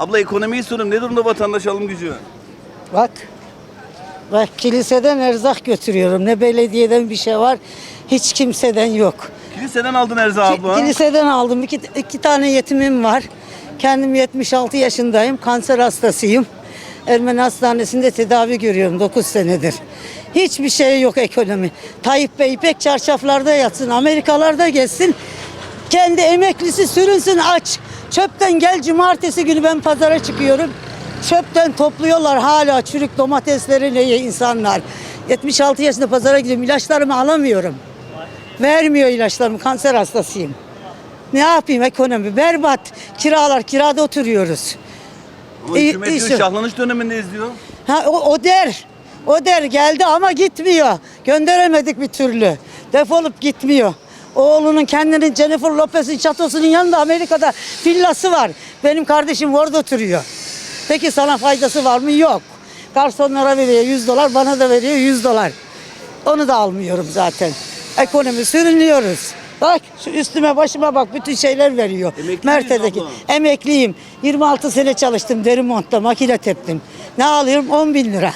Abla ekonomiyi soruyorum. Ne durumda vatandaş alım gücü? Bak. Bak kiliseden erzak götürüyorum. Ne belediyeden bir şey var. Hiç kimseden yok. Kiliseden aldın erzağı abla. Kiliseden aldım. İki, iki tane yetimim var. Kendim 76 yaşındayım. Kanser hastasıyım. Ermeni Hastanesi'nde tedavi görüyorum 9 senedir. Hiçbir şey yok ekonomi. Tayyip Bey ipek çarşaflarda yatsın, Amerikalarda geçsin. Kendi emeklisi sürünsün aç. Çöpten gel cumartesi günü ben pazara çıkıyorum. Çöpten topluyorlar hala çürük domatesleri ne insanlar. 76 yaşında pazara gidiyorum. ilaçlarımı alamıyorum. Vermiyor ilaçlarımı. Kanser hastasıyım. Ne yapayım ekonomi berbat. Kiralar kirada oturuyoruz. Ama hükümet diyor şahlanış dönemindeyiz diyor. Ha o, o der. O der geldi ama gitmiyor. Gönderemedik bir türlü. Defolup gitmiyor. Oğlunun kendinin Jennifer Lopez'in çatosunun yanında Amerika'da villası var. Benim kardeşim orada oturuyor. Peki sana faydası var mı? Yok. Garsonlara veriyor 100 dolar, bana da veriyor 100 dolar. Onu da almıyorum zaten. Ekonomi sürünüyoruz. Bak şu üstüme başıma bak bütün şeyler veriyor. Emekli Merte'deki. Emekliyim. 26 sene çalıştım Derimont'ta makine teptim. Ne alıyorum? 10 bin lira.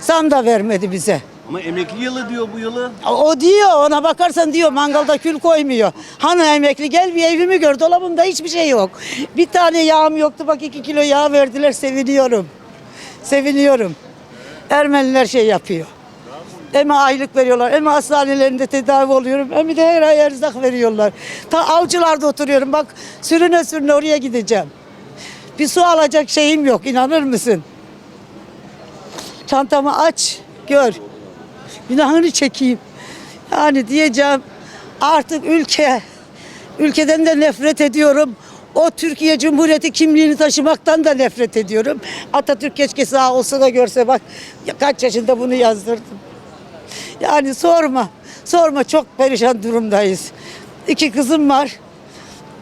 Zam da vermedi bize. Ama emekli yılı diyor bu yılı. O diyor ona bakarsan diyor mangalda kül koymuyor. Hani emekli gel bir evimi gör dolabımda hiçbir şey yok. Bir tane yağım yoktu bak iki kilo yağ verdiler seviniyorum. Seviniyorum. Ermeniler şey yapıyor. Hem aylık veriyorlar hem hastanelerinde tedavi oluyorum hem de her ay erzak veriyorlar. Ta avcılarda oturuyorum bak sürüne sürüne oraya gideceğim. Bir su alacak şeyim yok inanır mısın? Çantamı aç gör. Günahını çekeyim. Yani diyeceğim artık ülke, ülkeden de nefret ediyorum. O Türkiye Cumhuriyeti kimliğini taşımaktan da nefret ediyorum. Atatürk keşke sağ olsa da görse bak kaç yaşında bunu yazdırdım. Yani sorma, sorma çok perişan durumdayız. İki kızım var.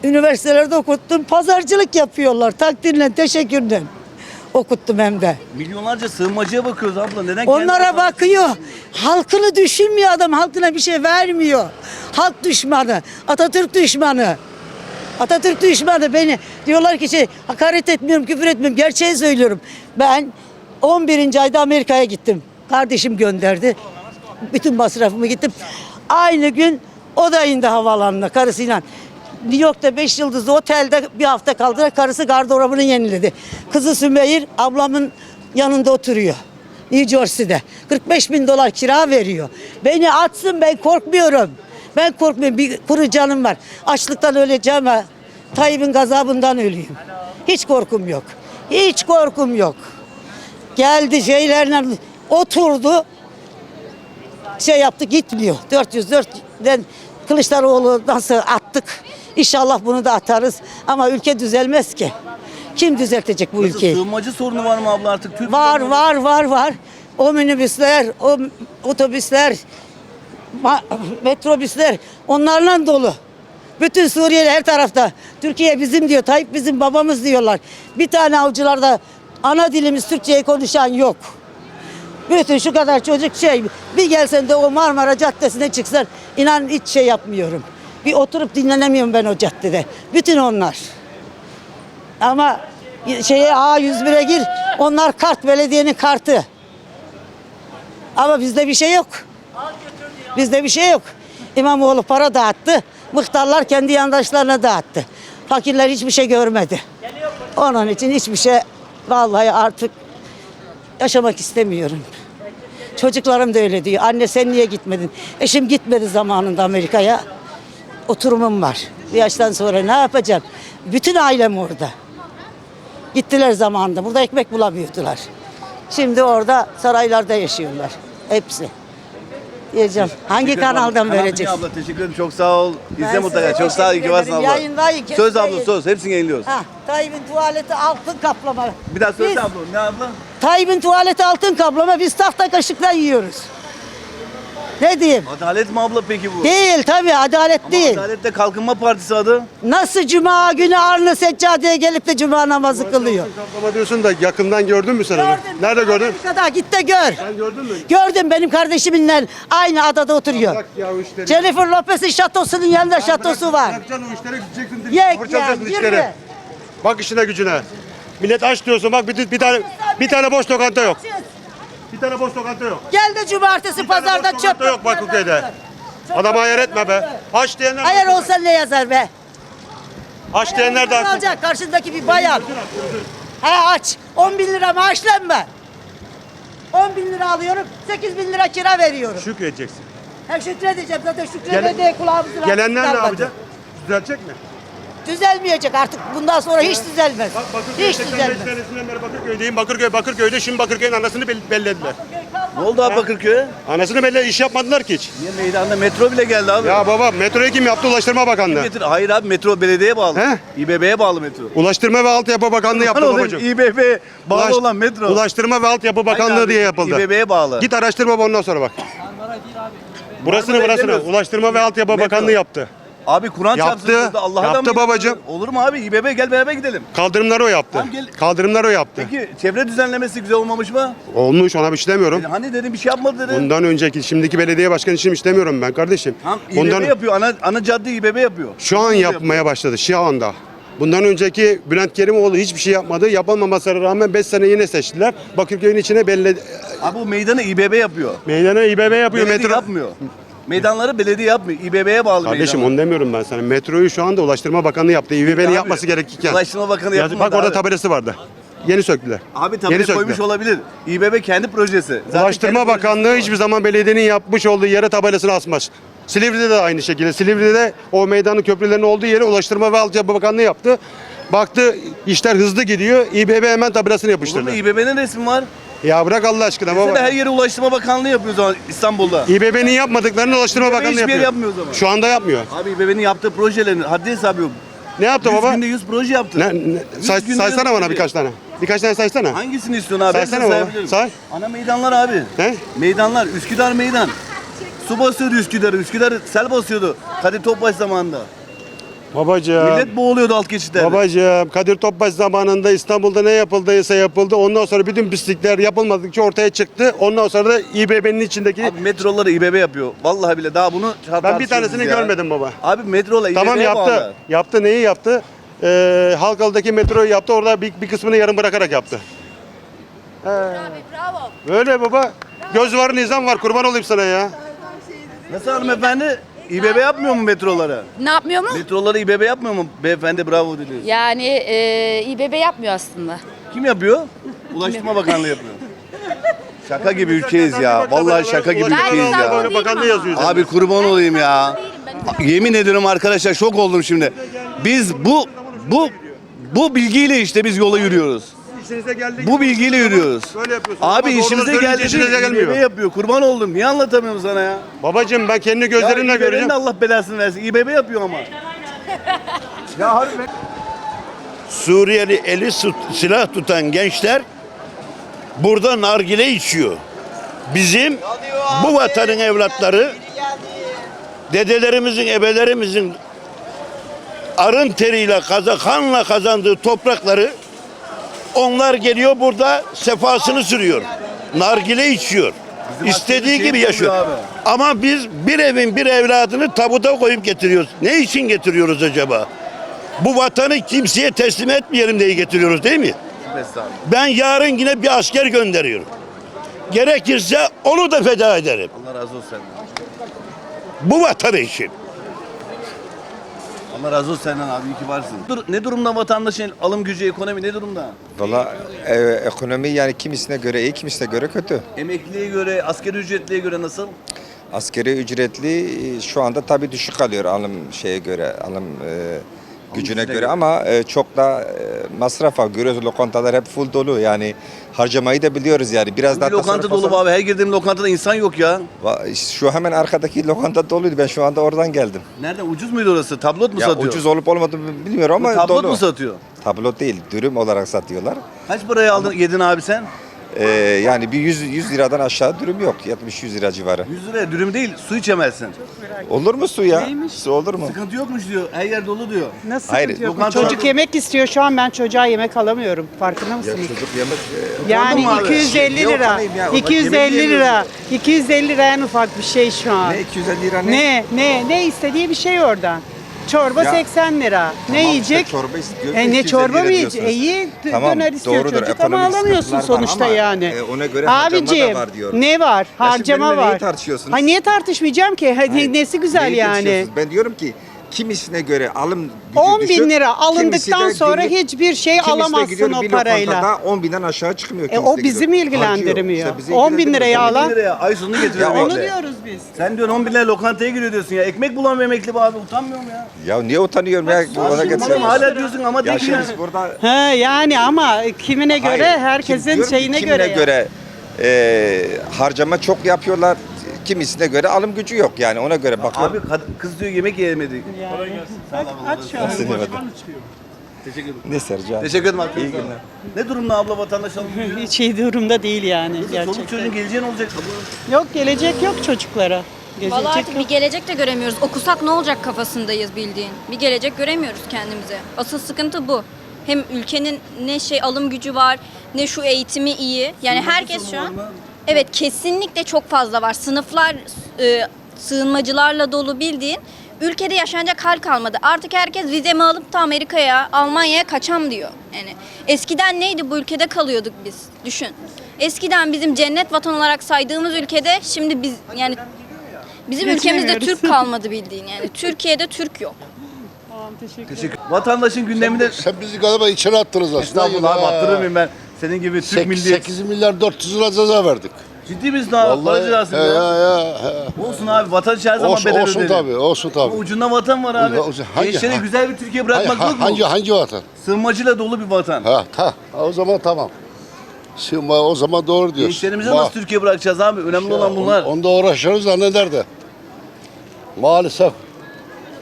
Üniversitelerde okuttum. Pazarcılık yapıyorlar. Takdirle, teşekkürle okuttum hem de. Milyonlarca sığınmacıya bakıyoruz abla. Neden Onlara bakıyor. Halkını düşünmüyor adam. Halkına bir şey vermiyor. Halk düşmanı. Atatürk düşmanı. Atatürk düşmanı beni. Diyorlar ki şey hakaret etmiyorum, küfür etmiyorum. Gerçeği söylüyorum. Ben 11. ayda Amerika'ya gittim. Kardeşim gönderdi. Bütün masrafımı gittim. Aynı gün o da indi havaalanına karısıyla. New York'ta 5 yıldızlı otelde bir hafta kaldılar. Karısı gardırobunu yeniledi. Kızı Sümeyir ablamın yanında oturuyor. New Jersey'de. 45 bin dolar kira veriyor. Beni atsın ben korkmuyorum. Ben korkmuyorum. Bir kuru canım var. Açlıktan öleceğim ha. Tayyip'in gazabından ölüyüm. Hiç korkum yok. Hiç korkum yok. Geldi şeylerle oturdu şey yaptı gitmiyor. 404'den Kılıçdaroğlu nasıl attık? İnşallah bunu da atarız. Ama ülke düzelmez ki. Kim düzeltecek bu Nasıl, ülkeyi? Sığınmacı sorunu var mı abla artık? Türk Var sorunu- var var var. O minibüsler, o otobüsler, metrobüsler onlarla dolu. Bütün Suriyeli her tarafta. Türkiye bizim diyor, Tayyip bizim babamız diyorlar. Bir tane avcılarda ana dilimiz Türkçeyi konuşan yok. Bütün şu kadar çocuk şey bir gelsen de o Marmara Caddesi'ne çıksan inan hiç şey yapmıyorum. Bir oturup dinlenemiyorum ben o caddede. Bütün onlar. Ama şeye A101'e gir onlar kart belediyenin kartı. Ama bizde bir şey yok. Bizde bir şey yok. İmamoğlu para dağıttı. Muhtarlar kendi yandaşlarına dağıttı. Fakirler hiçbir şey görmedi. Onun için hiçbir şey vallahi artık yaşamak istemiyorum. Çocuklarım da öyle diyor. Anne sen niye gitmedin? Eşim gitmedi zamanında Amerika'ya. Oturumum var. Bir yaştan sonra ne yapacağım? Bütün ailem orada. Gittiler zamanında. Burada ekmek bulamıyordular. Şimdi orada saraylarda yaşıyorlar. Hepsi. Diyeceğim. Hangi Teşekkür ederim. kanaldan Kanal Dünya vereceksin? abla teşekkür ederim. Çok sağ ol. İzle mutlaka. Çok sağ ol. İyi ki varsın abla. Yayındayım, Söz abla söz. Hepsini yayınlıyoruz. Ha, Tayyip'in tuvaleti altın kaplama. Bir daha söyle Biz- abla. Ne abla? Tayyip'in tuvaleti altın kaplama. Biz tahta kaşıkla yiyoruz. Ne diyeyim? Adalet mi abla peki bu? Değil tabii adalet Ama değil. Adalet de Kalkınma Partisi adı. Nasıl cuma günü Arlı Seccadeye gelip de cuma namazı kılıyor? Kaplama diyorsun da yakından gördün mü sen onu? Nerede gördün? Amerika'da git de gör. Sen gördün mü? Gördüm benim kardeşiminle aynı adada oturuyor. Bırak ya o işleri. Jennifer Lopez'in şatosunun yanında şatosu var. Bırakacaksın o işlere gideceksin. Yek ya, yürü. işleri. Bak işine gücüne. Millet aç diyorsun bak bir, bir tane bir tane boş lokanta yok. Bir tane boş lokanta yok. Gel de cumartesi Bir tane pazarda boş çöp. lokanta yok Bakırköy'de. Adama hayal etme be. Aç diyenler Hayır olsa ne yazar be? Aç diyenler de haklı. alacak karşındaki bir bayan? He aç. 10 bin lira maaşla mı? 10 bin lira alıyorum, 8 bin lira kira veriyorum. Şükredeceksin. Hem şükredeceğim zaten şükredeceğim kulağımızın Gelenler ne altından yapacak? Düzelecek mi? Düzelmeyecek artık bundan sonra hiç düzelmez. Bak Bakırköy Hiç 85 düzelmez. senesinden beri Bakırköy'deyim. Bakırköy, Bakırköy'de şimdi Bakırköy'ün anasını bel- bellediler. Ne oldu abi Bakırköy'e? Anasını belli iş yapmadılar ki hiç. Niye meydanda metro bile geldi abi? Ya baba metroyu kim yaptı? Ulaştırma Bakanlığı. Getir- Hayır abi metro belediyeye bağlı. He? İBB'ye bağlı metro. Ulaştırma ve Altyapı Bakanlığı yaptı Lan oğlum, babacığım. İBB bağlı Ulaş- olan metro. Ulaştırma ve Altyapı Hayır Bakanlığı abi, diye yapıldı. İBB'ye bağlı. Git araştırma ondan sonra bak. Burasını Marmara burasını demiyorsun. Ulaştırma ve Altyapı Metro. Bakanlığı yaptı. Abi Kur'an Yaptı, çarpsın. Allah'a yaptı adam gibi babacığım. yapıyor. Olur mu abi? İBB gel beraber gidelim. Kaldırımları o yaptı. Tamam, gel. Kaldırımları o yaptı. Peki çevre düzenlemesi güzel olmamış mı? Olmuş ona bir şey demiyorum. Hani dedim bir şey yapmadı dedi. Bundan önceki şimdiki belediye başkanı için istemiyorum ben kardeşim. Tamam İBB Bundan yapıyor. Ana, ana cadde İBB yapıyor. şu an yapmaya başladı şu anda. Bundan önceki Bülent Kerimoğlu hiçbir şey yapmadı. Yapılmamasına rağmen 5 sene yine seçtiler. Bakırköy'ün içine belli Abi bu meydanı İBB yapıyor. meydana İBB yapıyor. Belediye Metro... yapmıyor. Meydanları belediye yapmıyor. İBB'ye bağlı Kardeşim meydanlar. onu demiyorum ben sana. Metroyu şu anda Ulaştırma Bakanlığı yaptı. İBB'nin yapması gerekirken. Ulaştırma Bakanı Ya yapmadı Bak orada abi. tabelası vardı. Yeni söktüler. Abi Yeni tabela söktüler. koymuş olabilir. İBB kendi projesi. Zaten Ulaştırma kendi Bakanlığı projesi hiçbir zaman belediyenin yapmış olduğu yere tabelasını asmaz. Silivri'de de aynı şekilde. Silivri'de o meydanın köprülerinin olduğu yere Ulaştırma ve Altyapı Bakanlığı yaptı. Baktı işler hızlı gidiyor. İBB hemen tabelasını var. yapıştırdı. Burada İBB'nin resmi var. Ya bırak Allah aşkına baba. her yere Ulaştırma Bakanlığı yapıyor o zaman İstanbul'da. İBB'nin yapmadıklarını Ulaştırma İBB Bakanlığı hiçbir yapıyor. yapmıyor o zaman. Şu anda yapmıyor. Abi İBB'nin yaptığı projelerin haddi hesabı yok. Ne yaptı 100 baba? günde 100 proje yaptı. Ne, ne- say- günde saysana yüz bana proje. birkaç tane. Birkaç tane saysana. Hangisini istiyorsun abi? Saysana Hepsini baba, sayabilirim. say. Ana meydanlar abi. Ne? Meydanlar. Üsküdar meydan. Su basıyordu Üsküdar'ı. Üsküdar sel basıyordu. Kadir Topbaş zamanında. Babacığım. Millet boğuluyordu alt geçitlerde. Babacığım Kadir Topbaş zamanında İstanbul'da ne yapıldıysa yapıldı. Ondan sonra bütün pislikler yapılmadıkça ortaya çıktı. Ondan sonra da İBB'nin içindeki Abi metroları İBB yapıyor. Vallahi bile daha bunu ben bir tanesini ya. görmedim baba. Abi metrola İBB'ye Tamam yaptı. bağlı. Yaptı neyi yaptı? Ee, Halkalı'daki metroyu yaptı. Orada bir, bir kısmını yarım bırakarak yaptı. Bravo. Öyle baba. Göz var nizam var kurban olayım sana ya. Nasıl hanımefendi? İBB yapmıyor mu metroları? Ne yapmıyor mu? Metroları İBB yapmıyor mu? Beyefendi bravo dedi. Yani e, İBB yapmıyor aslında. Kim yapıyor? Ulaştırma Bakanlığı yapıyor. Şaka gibi ülkeyiz ya. Vallahi şaka gibi Ben ülkeyiz ya. değilim Bakanlığı ama. yazıyor. üzerinde. Abi kurban olayım ya. Yemin ediyorum arkadaşlar şok oldum şimdi. Biz bu bu bu bilgiyle işte biz yola yürüyoruz. İşinize geldi. Bu bilgiyle yürüyoruz. Böyle yapıyorsunuz. Abi Ama doğruları işimize söyleyince geldi işinize değil, gelmiyor. İBB yapıyor. Kurban oldum. Niye anlatamıyorum sana ya? Babacığım ben kendi gözlerimle göreceğim. İBB'nin de Allah belasını versin. İBB yapıyor ama. ya harbi. Suriyeli eli su- silah tutan gençler burada nargile içiyor. Bizim bu vatanın evlatları dedelerimizin, ebelerimizin arın teriyle, kaza, kanla kazandığı toprakları onlar geliyor burada sefasını sürüyor. Nargile içiyor. İstediği şey gibi yaşıyor. abi. Ama biz bir evin bir evladını tabuta koyup getiriyoruz. Ne için getiriyoruz acaba? Bu vatanı kimseye teslim etmeyelim diye getiriyoruz değil mi? Ben yarın yine bir asker gönderiyorum. Gerekirse onu da feda ederim. Allah razı olsun. Bu vatanı için. Allah razı olsun senden abi. iyi ki varsın. Dur, ne durumda vatandaşın alım gücü, ekonomi ne durumda? Valla e, ekonomi yani kimisine göre iyi, kimisine göre kötü. Emekliye göre, asgari ücretliye göre nasıl? Askeri ücretli e, şu anda tabii düşük kalıyor alım şeye göre, alım e, gücüne göre göre. ama e, çok da e, masraf var. Görüyoruz lokantalar hep full dolu yani harcamayı da biliyoruz yani. Biraz Bir daha lokanta dolu olsa- abi. Her girdiğim lokantada insan yok ya. Şu hemen arkadaki lokanta doluydu. Ben şu anda oradan geldim. Nerede? Ucuz muydu orası? Tablot mu Ya satıyor? ucuz olup olmadığını bilmiyorum ama Tablot dolu. mu satıyor? Tablo değil, dürüm olarak satıyorlar. Kaç paraya aldın, yedin abi sen? Ee, yani bir 100, 100 liradan aşağı dürüm yok. 70-100 lira civarı. 100 liraya dürüm değil, su içemezsin. Olur mu su ya? Su olur mu? Sıkıntı yokmuş diyor. Her yer dolu diyor. Nasıl Hayır, sıkıntı yok? lokanta- Çocuk yemek istiyor şu an ben çocuğa yemek alamıyorum. Farkında Ya mısınız? çocuk yemek e, Yani mı abi? 250 Yok, lira. alayım ya. Bak, 250 yemek lira. 250 lira en ufak bir şey şu an. ne 250 lira ne? Ne? Ne? Ne istediği bir şey oradan. Çorba Ya, 80 lira. Ne Tamam yiyecek? işte çorba istiyor. E ne 350 çorba mı yiyecek? E diyorsunuz. iyi d- Tamam, döner istiyor doğrudur. çocuk ama Ekonomik alamıyorsun sıkıntılar var sonuçta ama, yani. e, ona göre harcama da Abicim var diyorum. ne var? Ya şimdi Harcama benimle neyi var. tartışıyorsunuz? Ha niye tartışmayacağım ki? Hadi Hayır. nesi güzel Neyi yani? tartışıyorsunuz? Ben diyorum ki kimisine göre alım gücü 10 bin düşük, lira kimisi alındıktan de sonra günlük- hiçbir şey kimisi de alamazsın gidiyor o bir parayla. lokantada 10 binden aşağı çıkmıyor. E kimisi o de bizi gidiyor. mi Harcıyor. ilgilendirmiyor? İşte bizi 10 bin ilgilendirmiyor. liraya 10 bin alan. liraya ay sonunu getiriyor Ya. Onu diyoruz biz. Sen diyorsun 10 bin liraya lokantaya giriyor diyorsun ya. Ekmek bulan bir emekli bu abi utanmıyor mu ya? Ya niye utanıyorum ya? Ona Tamam, getiriyorum. hala diyorsun ama Ya şimdi ya. biz burada He yani ama kimine göre Hayır, herkesin kim- diyorum ki şeyine kimine göre. ya. göre e, harcama çok yapıyorlar. Kimisine göre alım gücü yok yani ona göre bakıyorum. Abi kad- kız diyor yemek yiyemedik. Yani. Bak aç şu an. Teşekkür ederim. Ne Sercan? Teşekkür ederim. İyi günler. Ne durumda abla vatandaş alım gücü? Hiç iyi durumda değil yani Çoluk gerçekten. çocuğun geleceği ne olacak? Yok gelecek yok çocuklara. Vallahi Gelecek artık yok. bir gelecek de göremiyoruz. Okusak ne olacak kafasındayız bildiğin. Bir gelecek göremiyoruz kendimize. Asıl sıkıntı bu. Hem ülkenin ne şey alım gücü var, ne şu eğitimi iyi. Yani herkes şu an Evet kesinlikle çok fazla var. Sınıflar e, sığınmacılarla dolu bildiğin. Ülkede yaşanacak hal kalmadı. Artık herkes vizemi alıp da Amerika'ya, Almanya'ya kaçam diyor. Yani eskiden neydi bu ülkede kalıyorduk biz. Düşün. Eskiden bizim cennet vatan olarak saydığımız ülkede şimdi biz yani bizim ülkemizde. Türk kalmadı bildiğin yani. Türkiye'de Türk yok. Tamam teşekkür Teşekkür. Vatandaşın gündeminde Sen bizi galiba içeri attınız aslında. Estağfurullah abi attırır mıyım ben? Senin gibi Türk 8, milliyet. 8 milyar 400 lira ceza verdik. Ciddi misin abi? Para cezası he, ya. ya, ya, he. Olsun abi vatan her zaman Olsun, bedel olsun ödedi. tabii, olsun Ama tabii. ucunda vatan var abi. Olsun, hangi- Gençlere ha- güzel bir Türkiye bırakmak ha- yok mu? hangi, hangi vatan? Sığınmacıyla dolu bir vatan. Ha, ha, o zaman tamam. Şimdi o zaman doğru diyorsun. Gençlerimize Ma- nasıl Türkiye bırakacağız abi? Önemli olan bunlar. On- Onda uğraşıyoruz da ne derdi? Maalesef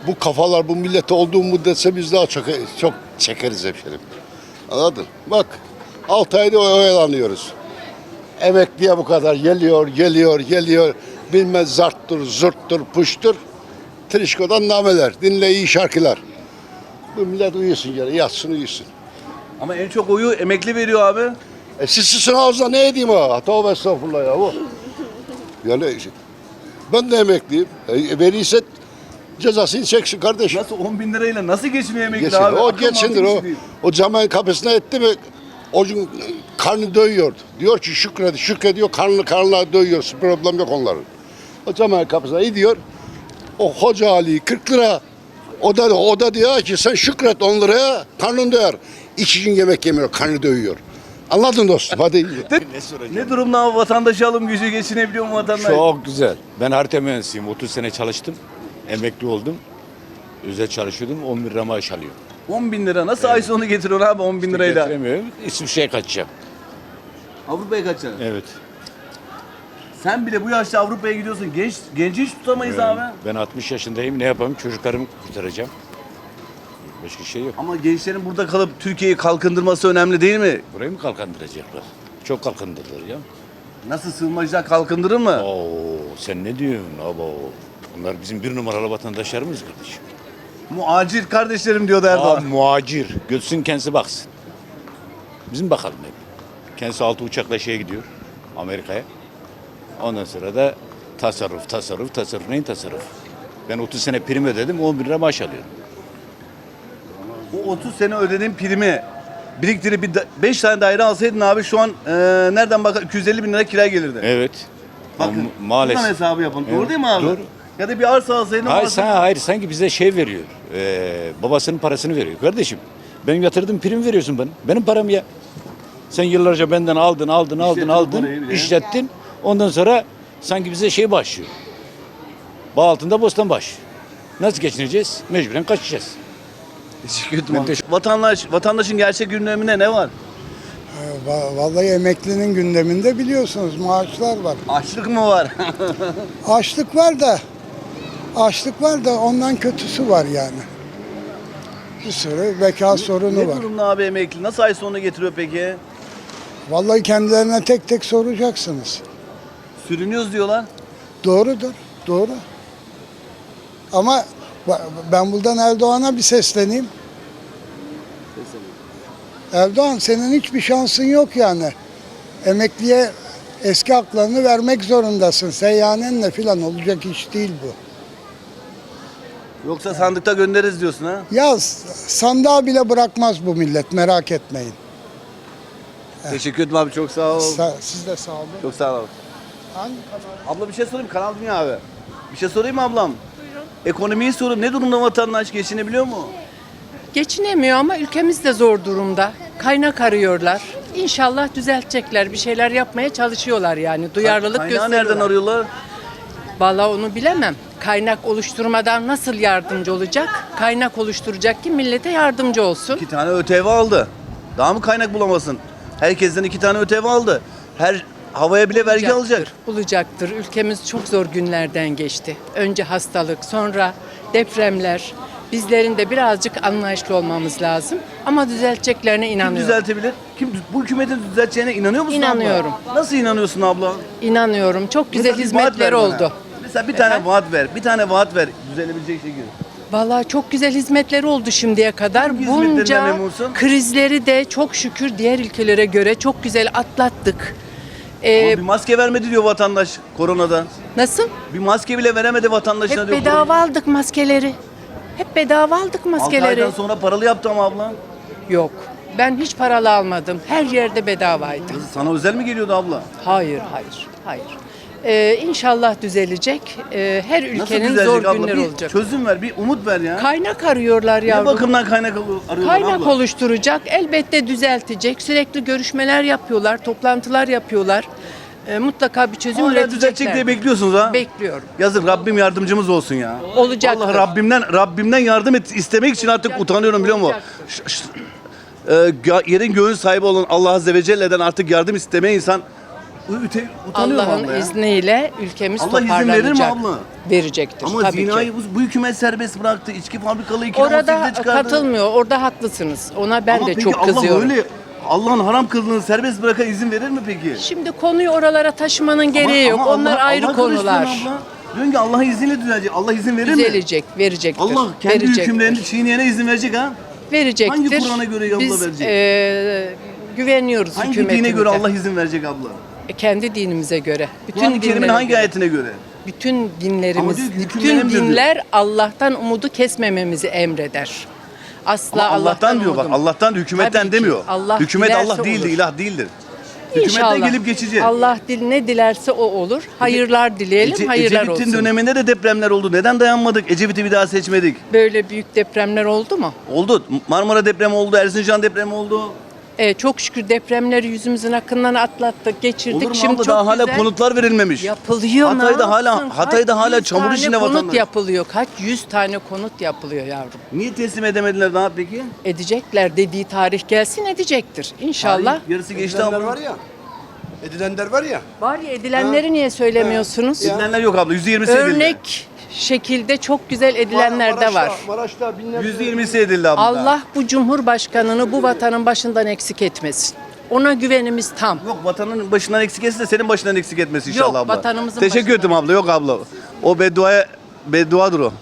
bu kafalar bu millete olduğu müddetçe biz daha çok çok çekeriz hemşerim. Anladın? Bak 6 ayda oy- oyalanıyoruz. Emekliye bu kadar geliyor, geliyor, geliyor. Bilmez zarttır, zurttur, puştur. Trişko'dan nameler, dinle iyi şarkılar. Bu millet uyusun yani, yatsın uyusun. Ama en çok oyu emekli veriyor abi. E siz susun ağzına ne edeyim ha? Tövbe estağfurullah ya bu. Yani ben de emekliyim. E, verirse cezasını çeksin kardeşim. Nasıl 10 bin lirayla nasıl geçiniyor emekli Geçin. abi? O Akıl geçindir o. değil. O camın kapısına etti mi o gün karnı dövüyordu. Diyor ki şükret, şükrediyor karnı karnına dövüyor. Problem yok onların. O camın kapısına gidiyor. O hoca Ali 40 lira. O da, o da diyor ki sen şükret 10 liraya karnın doyar. İki gün yemek yemiyor, karnı dövüyor. Anladın dostum hadi iyi. Ne durumda abi vatandaşı alım gücü geçinebiliyor mu vatandaş? Çok güzel. Ben harita mühendisiyim. 30 sene çalıştım. Emekli oldum. Özel çalışıyordum. 11 lira maaş alıyorum. 10 bin lira. Nasıl ay sonu getiriyorsun abi 10 bin lirayla? Getiremiyorum. İsviçre'ye kaçacağım. Avrupa'ya kaçacaksın. Evet. Sen bile bu yaşta Avrupa'ya gidiyorsun. Genç genci hiç tutamayız abi. Ben 60 yaşındayım. Ne yapayım? Çocuklarımı kurtaracağım. Başka şey yok. Ama gençlerin burada kalıp Türkiye'yi kalkındırması önemli değil mi? Burayı mı kalkındıracaklar? Çok kalkındırdılar ya. Nasıl sığınmacılar kalkındırır mı? Oo, sen ne diyorsun? Abo. Bunlar bizim bir numaralı vatandaşlarımız kardeşim. Muacir kardeşlerim diyordu Aa, Erdoğan. muacir. Götsün kendisi baksın. Bizim bakalım hep. Kendisi altı uçakla şeye gidiyor. Amerika'ya. Ondan sonra da tasarruf, tasarruf, tasarruf. Neyin tasarruf? Ben 30 sene prim ödedim, 11 lira maaş alıyorum. O 30 sene ödediğin primi biriktirip bir 5 tane daire alsaydın abi şu an e, nereden bakar 250 bin lira kira gelirdi. Evet. Bakın Ama maalesef. buradan hesabı yapın. Doğru Evet, değil mi abi? doğru. Ya da bir arsa alsaydın. Hayır, sen, hayır, sanki bize şey veriyor. Ee, babasının parasını veriyor. Kardeşim, benim yatırdığım prim veriyorsun bana. Benim param ya. Sen yıllarca benden aldın, aldın, aldın, İşlettin aldın, parayı işlettin. Ondan sonra sanki bize şey başlıyor. Bağ altında bostan baş. Nasıl geçineceğiz? Mecburen kaçacağız. Teşekkür ederim abi. Vatandaş, vatandaşın gerçek gündeminde ne var? Va- Vallahi emeklinin gündeminde biliyorsunuz maaşlar var. Açlık mı var? Açlık var da açlık var da ondan kötüsü var yani. Bir sürü beka sorunu ne var. durumda abi emekli? Nasıl ay sonunu getiriyor peki? Vallahi kendilerine tek tek soracaksınız. Sürünüyoruz diyorlar. Doğrudur, doğru. Ama ben buradan Erdoğan'a bir sesleneyim. Erdoğan senin hiçbir şansın yok yani. Emekliye eski haklarını vermek zorundasın. Seyyanenle falan olacak iş değil bu. Yoksa sandıkta göndeririz diyorsun ha? Ya sandığa bile bırakmaz bu millet merak etmeyin. Teşekkür ederim abi çok sağ ol. Sa- siz de sağ olun. Çok sağ ol. Hangi kanal? Abla bir şey sorayım Kanal Dünya abi. Bir şey sorayım mı ablam? Ekonomiyi sorayım. Ne durumda vatandaş geçinebiliyor mu? Geçinemiyor ama ülkemiz de zor durumda. Kaynak arıyorlar. İnşallah düzeltecekler. Bir şeyler yapmaya çalışıyorlar yani. Duyarlılık Kaynağı gösteriyorlar. nereden arıyorlar? Vallahi onu bilemem. Kaynak oluşturmadan nasıl yardımcı olacak? Kaynak oluşturacak ki millete yardımcı olsun. İki tane ÖTV aldı. Daha mı kaynak bulamasın? Herkesten iki tane ÖTV aldı. Her havaya bile vergi alacak. Bulacaktır. Ülkemiz çok zor günlerden geçti. Önce hastalık, sonra depremler. Bizlerin de birazcık anlayışlı olmamız lazım. Ama düzelteceklerine Kim inanıyorum. düzeltebilir? Kim bu hükümetin düzelteceğine inanıyor musun İnanıyorum. abla? Nasıl inanıyorsun abla? İnanıyorum. Çok güzel Mesela bir vaat hizmetler ver bana. oldu. Mesela bir tane vaat ver. Bir tane vaat ver. Düzelebilecek şekilde. Vallahi çok güzel hizmetleri oldu şimdiye kadar. Hangi hizmetlerinden Bunca memnunsun? krizleri de çok şükür diğer ülkelere göre çok güzel atlattık. Ee, bir maske vermedi diyor vatandaş koronadan. nasıl? Bir maske bile veremedi vatandaşına Hep diyor. bedava aldık maskeleri. Hep bedava aldık 6 maskeleri. aydan sonra paralı yaptı ama abla. Yok. Ben hiç paralı almadım. Her yerde bedavaydı. Sana özel mi geliyordu abla? Hayır, hayır, hayır. Ee, inşallah düzelecek. Ee, her ülkenin düzelecek zor abla? günleri bir olacak. çözüm ver, bir umut ver ya. Kaynak arıyorlar ne yavrum. bakımdan kaynak arıyorlar Kaynak abla? oluşturacak, elbette düzeltecek. Sürekli görüşmeler yapıyorlar, toplantılar yapıyorlar. Ee, mutlaka bir çözüm Hala üretecekler. düzelecek diye bekliyorsunuz ha. Bekliyorum. Yazık Rabbim yardımcımız olsun ya. Olacaktır. Allah Rabbimden Rabbimden yardım et istemek için artık utanıyorum biliyor musun? Ş- ş- e, gö- yerin göğün sahibi olan Allah Azze ve Celle'den artık yardım istemeye insan mu Allah'ın abla ya? izniyle ülkemiz Allah izin verir mi abla? Verecektir Ama tabii zinayı ki. bu, bu hükümet serbest bıraktı. İçki fabrikalı 2018'de Orada çıkardı. katılmıyor. Orada haklısınız. Ona ben Ama de peki çok Allah kızıyorum. öyle Allah'ın haram kıldığını serbest bırakan izin verir mi peki? Şimdi konuyu oralara taşımanın gereği Ama- yok. ama Onlar Allah- ayrı Allah konular. karıştırın abla. Diyorsun ki Allah'ın izniyle düzelecek. Allah izin verir mi? Düzelecek, verecektir. Allah kendi verecektir. hükümlerini çiğneyene izin verecek ha? verecektir. Hangi Kur'an'a göre yolda Biz verecek? eee, güveniyoruz Hangi hükümetimize. dine göre Allah izin verecek abla? E, Kendi dinimize göre. Bütün Kur'an-ı hangi göre. ayetine göre? Bütün dinlerimiz, diyor ki bütün benim diyor. dinler Allah'tan umudu kesmememizi emreder. Asla Ama Allah'tan diyor bak. umudum- Allah'tan hükümetten Tabii ki. demiyor. Allah Hükümet dilerse Allah değildir, olur. ilah değildir. İnşallah. Hükümetten gelip geçici. Allah dil ne dilerse o olur. Hayırlar dileyelim, Ece- hayırlar Ecevit'in olsun. döneminde de depremler oldu. Neden dayanmadık? Ecevit'i bir daha seçmedik. Böyle büyük depremler oldu mu? Oldu. Marmara depremi oldu, Erzincan depremi oldu. E, çok şükür depremleri yüzümüzün akından atlattık, geçirdik. Olur mu Şimdi abla? çok Daha hala güzel konutlar verilmemiş. yapılıyor. ne Hatay'da hala- yapsın? Hatay'da Kaç hala yüz çamur tane içinde konut vatandaş. yapılıyor. Kaç yüz tane konut yapılıyor yavrum. Niye teslim edemediler daha peki? Edecekler dediği tarih gelsin edecektir. İnşallah. Tarih Yarısı geçti ama. var ya. Edilenler var ya. Var ya edilenleri niye söylemiyorsunuz? Edilenler yok abla. %20'si edildi. Örnek şekilde çok güzel edilenler de var. Maraş'ta binler. %20'si edildi abla. Allah bu cumhurbaşkanını bu vatanın başından eksik etmesin. Ona güvenimiz tam. Yok vatanın başından eksik etse de senin başından eksik etmesi inşallah Yok, abla. vatanımızın Teşekkür başından ederim abla. Yok abla. O bedduaya bedduadır o.